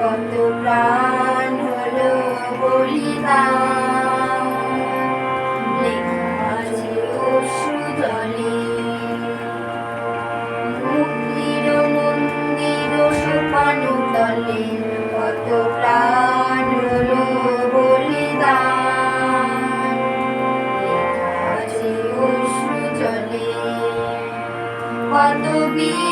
কত প্রাণ হলো বলিদান মুক্তির মন্দির সোপানো তলে কত প্রাণ হলো বলিদান কত বিপ্লবী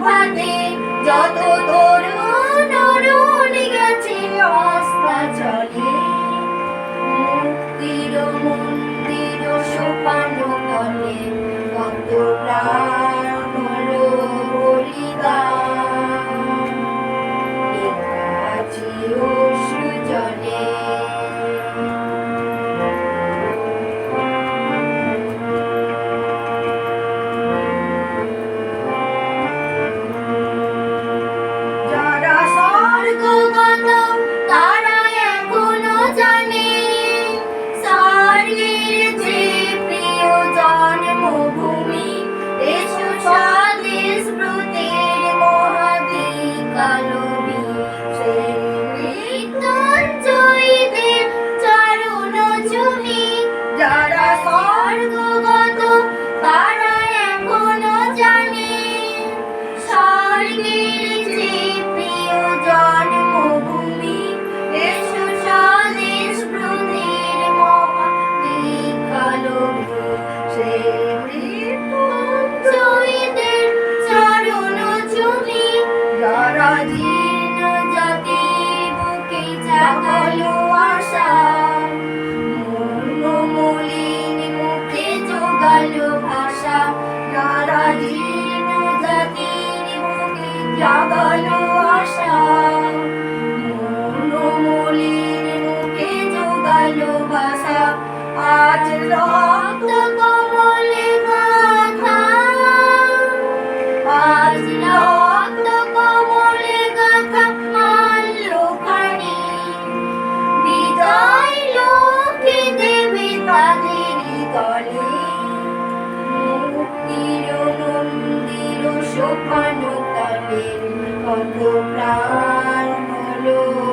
সুপ্রভাতে যত তরুণ বুকে জাগালো আশা মলিন মুখে জোগালো ভাষা আজ রক্ত কমলে গাথা মুক্তির মন্দির সোপান কত প্রাণ হলো?